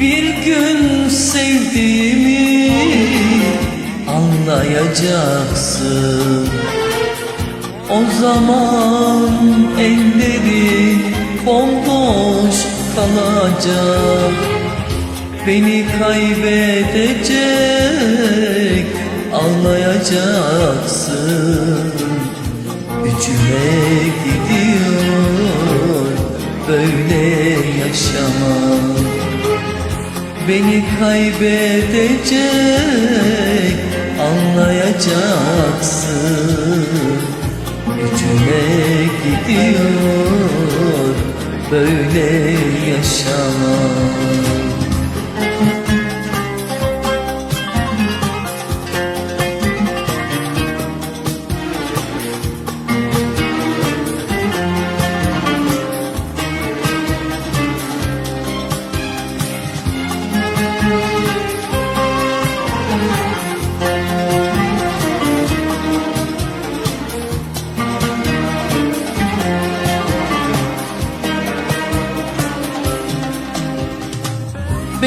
Bir gün sevdiğimi anlayacaksın. O zaman elleri bomboş kalacak. Beni kaybedecek Anlayacaksın. Gücüme gidiyor Böyle yaşamak Beni kaybedecek Anlayacaksın. Gücüme gidiyor Böyle yaşamak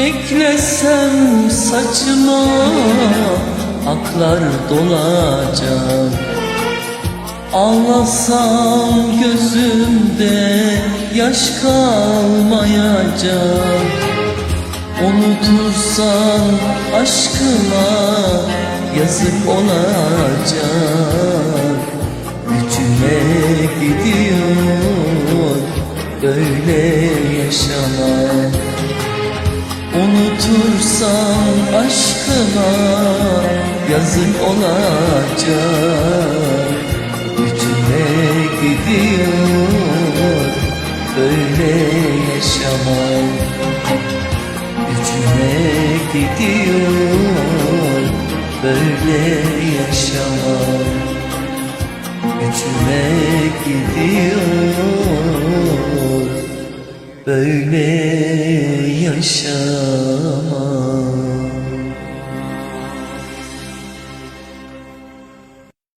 Beklesem saçıma aklar dolacak. Ağlasam gözümde yaş kalmayacak. Unutursan aşkıma yazık olacak. Gücüme gidiyor böyle Unutursan aşkıma yazık olacak. Gücüme gidiyor böyle yaşamak Gücüme gidiyor böyle yaşamak Gücüme gidiyor böyle yaşamak